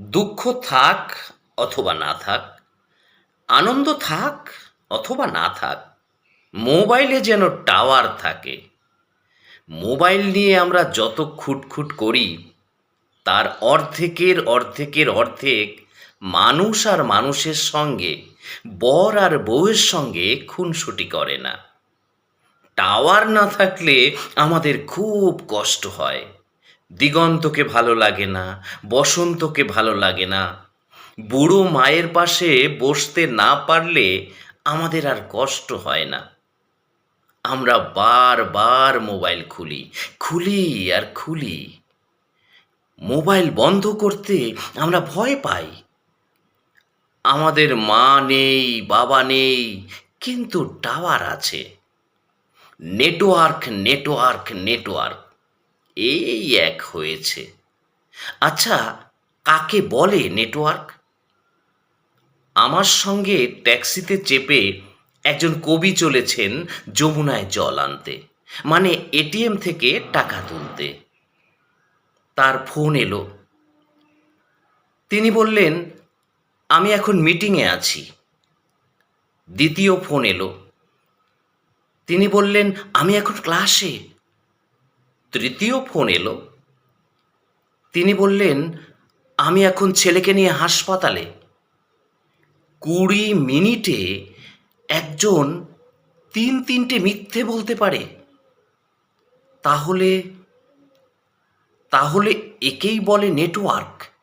দুঃখ থাক অথবা না থাক, আনন্দ থাক অথবা না থাক, মোবাইলে যেন টাওয়ার থাকে। মোবাইল নিয়ে আমরা যত খুটখুট করি, তার অর্ধেকের অর্ধেকের অর্ধেক মানুষ আর মানুষের সঙ্গে, বর আর বউয়ের সঙ্গে খুনসুটি করে না। টাওয়ার না থাকলে আমাদের খুব কষ্ট হয়। দিগন্তকে ভালো লাগে না, বসন্তকে ভালো লাগে না। বুড়ো মায়ের পাশে বসতে না পারলে আমাদের আর কষ্ট হয় না। আমরা বারবার মোবাইল খুলি খুলি আর খুলি। মোবাইল বন্ধ করতে আমরা ভয় পাই। আমাদের মা নেই, বাবা নেই, কিন্তু টাওয়ার আছে। Network network network. এই এক হয়েছে। আচ্ছা কাকে বলে নেটওয়ার্ক? আমার সঙ্গে ট্যাক্সিতে চেপে একজন কবি চলেছেন যমুনায় জল আনতে মানে এটিএম থেকে টাকা তুলতে। তার ফোন এলো। তিনি বললেন, আমি এখন মিটিংয়ে আছি। দ্বিতীয় ফোন এলো। তিনি বললেন, আমি এখন ক্লাসে। তৃতীয় ফোন এলো। তিনি বললেন, আমি এখন ছেলেকে নিয়ে হাসপাতালে। কুড়ি মিনিটে একজন তিন তিনটে মিথ্যে বলতে পারে। তাহলে তাহলে একেই বলে নেটওয়ার্ক।